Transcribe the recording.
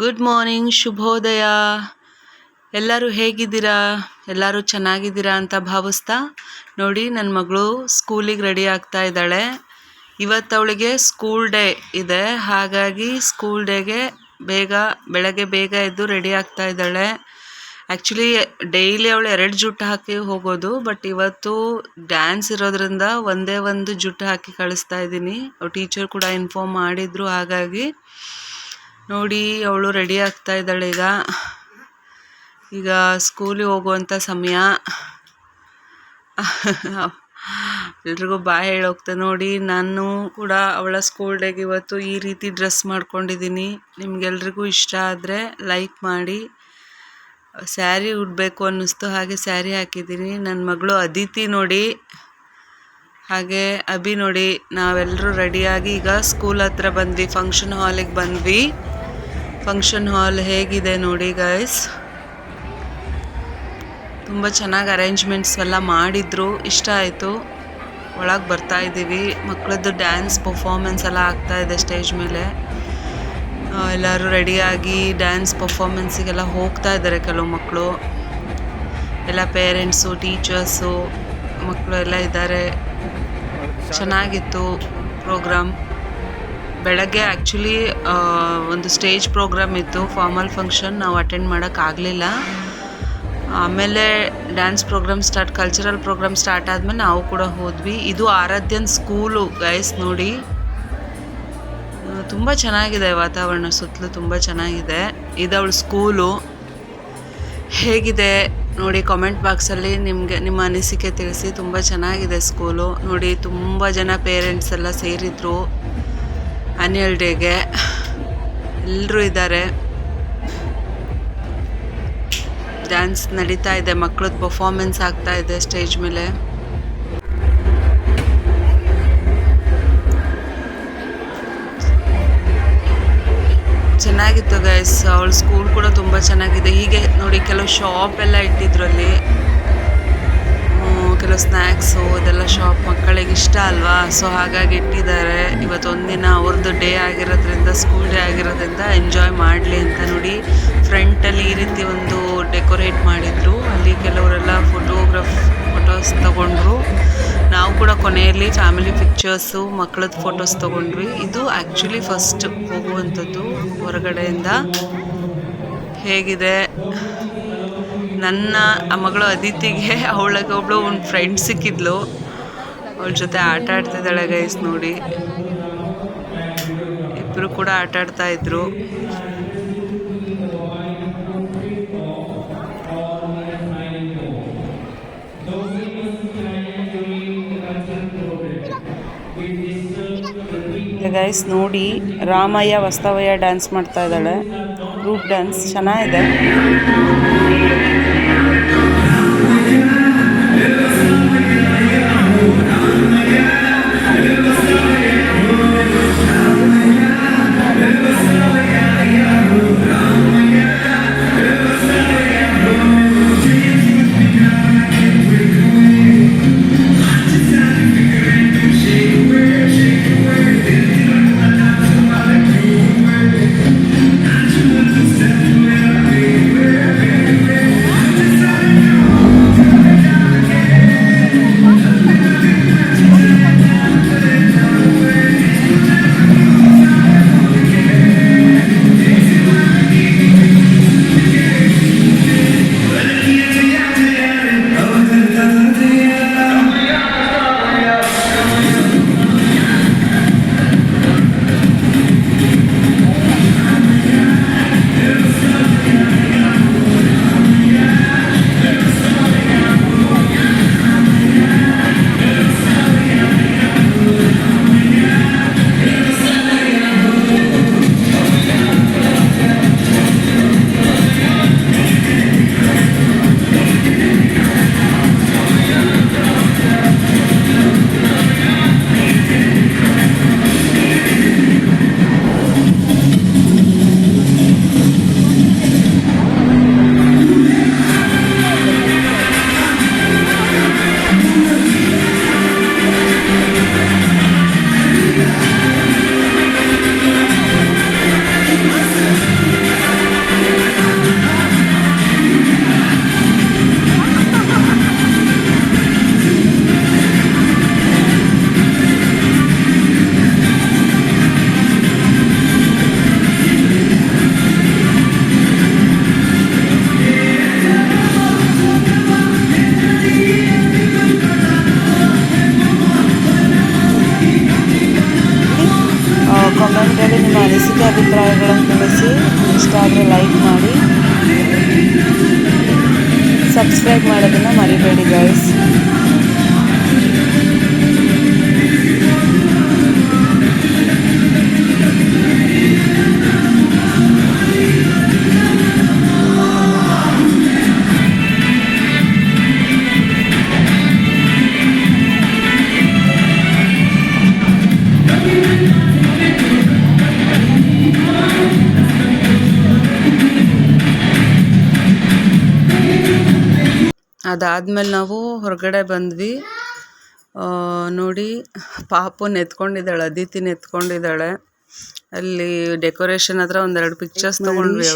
Good morning ಶುಭೋದಯ ಎಲ್ಲರೂ ಹೇಗಿದ್ದೀರಾ? ಎಲ್ಲರೂ ಚೆನ್ನಾಗಿದ್ದೀರಾ ಅಂತ ಭಾವಿಸ್ತಾ ನೋಡಿ ನನ್ನ ಮಗಳು ಸ್ಕೂಲಿಗೆ ರೆಡಿ ಆಗ್ತಾ ಇದ್ದಾಳೆ. ಇವತ್ತು ಅವಳಿಗೆ ಸ್ಕೂಲ್ ಡೇ ಇದೆ. ಹಾಗಾಗಿ ಸ್ಕೂಲ್ ಡೇಗೆ ಬೇಗ, ಬೆಳಗ್ಗೆ ಬೇಗ ಎದ್ದು ರೆಡಿ ಆಗ್ತಾ ಇದ್ದಾಳೆ. ಆ್ಯಕ್ಚುಲಿ ಡೈಲಿ ಅವಳು ಎರಡು ಜುಟ್ಟು ಹಾಕಿ ಹೋಗೋದು ಬಟ್ ಇವತ್ತು ಡ್ಯಾನ್ಸ್ ಇರೋದ್ರಿಂದ ಒಂದೇ ಒಂದು ಜುಟ್ಟು ಹಾಕಿ ಕಳಿಸ್ತಾ ಇದ್ದೀನಿ. ಟೀಚರ್ ಕೂಡ ಇನ್ಫಾರ್ಮ್ ಮಾಡಿದ್ರು, ಹಾಗಾಗಿ ನೋಡಿ, ಅವಳು ರೆಡಿ ಆಗ್ತಾ ಇದ್ದಾಳೆ ಈಗ. ಈಗ ಸ್ಕೂಲಿಗೆ ಹೋಗುವಂಥ ಸಮಯ. ಎಲ್ರಿಗೂ ಬಾಯ್ ಹೇಳೋಗ್ತಾ ನೋಡಿ, ನಾನು ಕೂಡ ಅವಳ ಸ್ಕೂಲ್ ಡೇಗೆ ಇವತ್ತು ಈ ರೀತಿ ಡ್ರೆಸ್ ಮಾಡ್ಕೊಂಡಿದ್ದೀನಿ. ನಿಮಗೆಲ್ರಿಗೂ ಇಷ್ಟ ಆದರೆ ಲೈಕ್ ಮಾಡಿ. ಸ್ಯಾರಿ ಉಡಬೇಕು ಅನ್ನಿಸ್ತು ಹಾಗೆ ಸ್ಯಾರಿ ಹಾಕಿದ್ದೀನಿ. ನನ್ನ ಮಗಳು ಅದಿತಿ ನೋಡಿ, ಹಾಗೆ ಅಭಿ ನೋಡಿ. ನಾವೆಲ್ಲರೂ ರೆಡಿಯಾಗಿ ಈಗ ಸ್ಕೂಲ್ ಹತ್ರ ಬಂದ್ವಿ ಫಂಕ್ಷನ್ ಹಾಲಿಗೆ ಬಂದ್ವಿ. ಫಂಕ್ಷನ್ ಹಾಲ್ ಹೇಗಿದೆ ನೋಡಿ ಗೈಸ್ ತುಂಬ ಚೆನ್ನಾಗಿ ಅರೇಂಜ್ಮೆಂಟ್ಸ್ ಎಲ್ಲ ಮಾಡಿದ್ರು. ಇಷ್ಟ ಆಯಿತು. ಒಳಗೆ ಬರ್ತಾ ಇದ್ದೀವಿ ಮಕ್ಕಳದ್ದು ಡ್ಯಾನ್ಸ್ ಪರ್ಫಾರ್ಮೆನ್ಸ್ ಎಲ್ಲ ಆಗ್ತಾ ಇದೆ ಸ್ಟೇಜ್ ಮೇಲೆ. ಎಲ್ಲರೂ ರೆಡಿಯಾಗಿ ಡ್ಯಾನ್ಸ್ ಪರ್ಫಾರ್ಮೆನ್ಸಿಗೆಲ್ಲ ಹೋಗ್ತಾ ಇದ್ದಾರೆ ಕೆಲವು ಮಕ್ಕಳು ಎಲ್ಲ ಪೇರೆಂಟ್ಸು ಟೀಚರ್ಸು ಮಕ್ಕಳು ಎಲ್ಲ ಇದ್ದಾರೆ. ಚೆನ್ನಾಗಿತ್ತು ಪ್ರೋಗ್ರಾಮ್ ಬೆಳಗ್ಗೆ ಆ್ಯಕ್ಚುಲಿ ಒಂದು ಸ್ಟೇಜ್ ಪ್ರೋಗ್ರಾಮ್ ಇತ್ತು ಫಾರ್ಮಲ್ ಫಂಕ್ಷನ್ ನಾವು ಅಟೆಂಡ್ ಮಾಡೋಕ್ಕಾಗಲಿಲ್ಲ ಆಮೇಲೆ dance programme start cultural programme start ಆದಮೇಲೆ ನಾವು ಕೂಡ ಹೋದ್ವಿ. ಇದು ಆರಾಧ್ಯನ್ ಸ್ಕೂಲು ಗೈಸ್ ನೋಡಿ. ತುಂಬ ಚೆನ್ನಾಗಿದೆ ವಾತಾವರಣ, ಸುತ್ತಲೂ ತುಂಬ ಚೆನ್ನಾಗಿದೆ. ಇದು ಅವಳು ಸ್ಕೂಲು ಹೇಗಿದೆ? ನೋಡಿ ಕಾಮೆಂಟ್ ಬಾಕ್ಸಲ್ಲಿ ನಿಮಗೆ, ನಿಮ್ಮ ಅನಿಸಿಕೆ ತಿಳಿಸಿ. ತುಂಬ ಚೆನ್ನಾಗಿದೆ ಸ್ಕೂಲು ನೋಡಿ, ತುಂಬ ಜನ ಪೇರೆಂಟ್ಸ್ ಎಲ್ಲ ಸೇರಿದ್ರು. ಆ್ಯನ್ಯಲ್ ಡೇಗೆ. ಎಲ್ಲರೂ ಇದ್ದಾರೆ. ಡ್ಯಾನ್ಸ್ ನಡೀತಾ ಇದೆ ಮಕ್ಕಳದ್ದು ಪರ್ಫಾರ್ಮೆನ್ಸ್ ಆಗ್ತಾ ಇದೆ ಸ್ಟೇಜ್ ಮೇಲೆ. ಚೆನ್ನಾಗಿತ್ತು ಗೈಸ್ ಅವಳ ಸ್ಕೂಲ್ ಕೂಡ ತುಂಬ ಚೆನ್ನಾಗಿದೆ. ಹೀಗೆ ನೋಡಿ, ಕೆಲವು ಶಾಪ್ ಎಲ್ಲ ಇಟ್ಟಿದ್ರು ಅಲ್ಲಿ. ಕೆಲವು ಸ್ನ್ಯಾಕ್ಸು ಅದೆಲ್ಲ ಶಾಪ್ ಮಕ್ಕಳಿಗೆ ಇಷ್ಟ ಅಲ್ವಾ? ಸೊ ಹಾಗಾಗಿ ಇಟ್ಟಿದ್ದಾರೆ. ಇವತ್ತು ಒಂದಿನ ಅವ್ರದ್ದು ಡೇ ಆಗಿರೋದ್ರಿಂದ ಸ್ಕೂಲ್ ಡೇ ಆಗಿರೋದ್ರಿಂದ ಎಂಜಾಯ್ ಮಾಡಲಿ ಅಂತ ನೋಡಿ ಫ್ರಂಟಲ್ಲಿ ಈ ರೀತಿ ಒಂದು ಡೆಕೋರೇಟ್ ಮಾಡಿದರು. ಅಲ್ಲಿ ಕೆಲವರೆಲ್ಲ ಫೋಟೋಗ್ರಾಫ್ ಫೋಟೋಸ್ ತಗೊಂಡ್ರು. ನಾವು ಕೂಡ ಕೊನೆಯಲ್ಲಿ ಫ್ಯಾಮಿಲಿ ಪಿಕ್ಚರ್ಸು ಮಕ್ಕಳದ್ದು ಫೋಟೋಸ್ ತೊಗೊಂಡ್ವಿ. ಇದು ಆ್ಯಕ್ಚುಲಿ ಫಸ್ಟ್ ಹೋಗುವಂಥದ್ದು ಹೊರಗಡೆಯಿಂದ. ಹೇಗಿದೆ? ನನ್ನ ಮಗಳು ಅದಿತಿಗೆ, ಅವಳಿಗೆ ಒಬ್ಳು ಒಂದು ಫ್ರೆಂಡ್ ಸಿಕ್ಕಿದ್ಲು. ಅವಳ ಜೊತೆ ಆಟ ಆಡ್ತಿದ್ದಾಳೆ ಗೈಸ್ ನೋಡಿ. ಇಬ್ಬರು ಕೂಡ ಆಟ ಆಡ್ತಾ ಇದ್ರು. ಗೈಸ್ ನೋಡಿ, ರಾಮಯ್ಯ ವಸ್ತವಯ್ಯ ಡ್ಯಾನ್ಸ್ ಮಾಡ್ತಾ ಇದ್ದಾಳೆ. ಗ್ರೂಪ್ ಡ್ಯಾನ್ಸ್ ಚೆನ್ನಾಗಿದೆ. ಆದರೆ ಲೈಕ್ ಮಾಡಿ. ಸಬ್ಸ್ಕ್ರೈಬ್ ಮಾಡೋದನ್ನು ಮರಿಬೇಡಿ ಗೈಸ್ ಅದಾದ್ಮೇಲೆ ನಾವು ಹೊರಗಡೆ ಬಂದ್ವಿ. ನೋಡಿ ಪಾಪುನ ಎತ್ಕೊಂಡಿದ್ದಾಳೆ ಅದಿತಿನ ಎತ್ಕೊಂಡಿದ್ದಾಳೆ ಅಲ್ಲಿ ಡೆಕೋರೇಷನ್ ಹತ್ರ ಒಂದೆರಡು ಪಿಕ್ಚರ್ಸ್ ತಗೊಂಡ್ವಿ